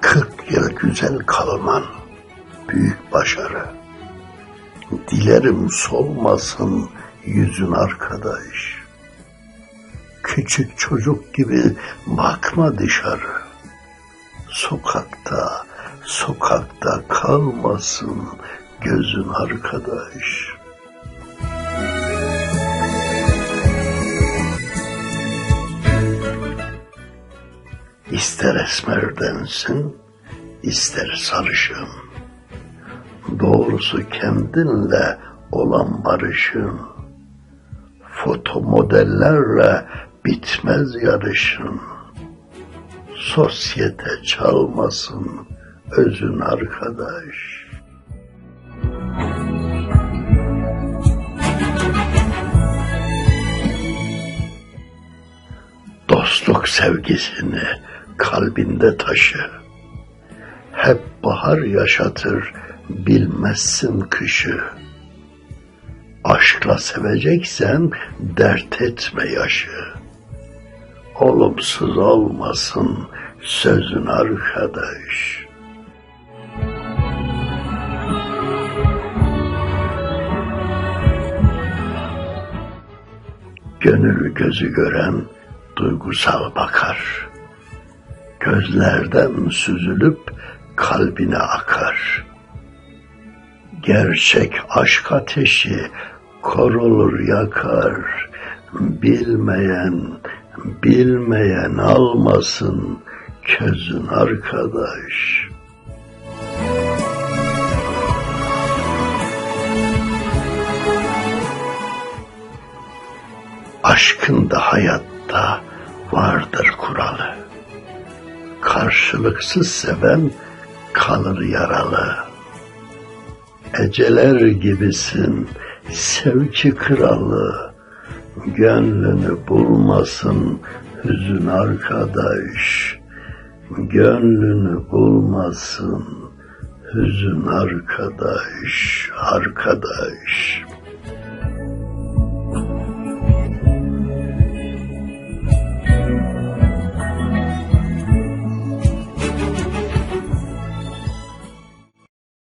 Kırk yıl güzel kalman büyük başarı. Dilerim solmasın yüzün arkadaş. Küçük çocuk gibi bakma dışarı. Sokakta, sokakta kalmasın gözün arkadaş.'' İster esmerdensin, ister sarışın. Doğrusu kendinle olan barışın. Foto modellerle bitmez yarışın. Sosyete çalmasın özün arkadaş. Dostluk sevgisini kalbinde taşı. Hep bahar yaşatır bilmezsin kışı. Aşkla seveceksen dert etme yaşı. Olumsuz olmasın sözün arkadaş. Gönül gözü gören duygusal bakar. Gözlerden süzülüp kalbine akar. Gerçek aşk ateşi korulur yakar. Bilmeyen, bilmeyen almasın közün arkadaş. Aşkın da hayatta vardır kuralı. Karşılıksız seven kalır yaralı. Eceler gibisin sevki kralı. Gönlünü bulmasın hüzün arkadaş. Gönlünü bulmasın hüzün arkadaş, arkadaş.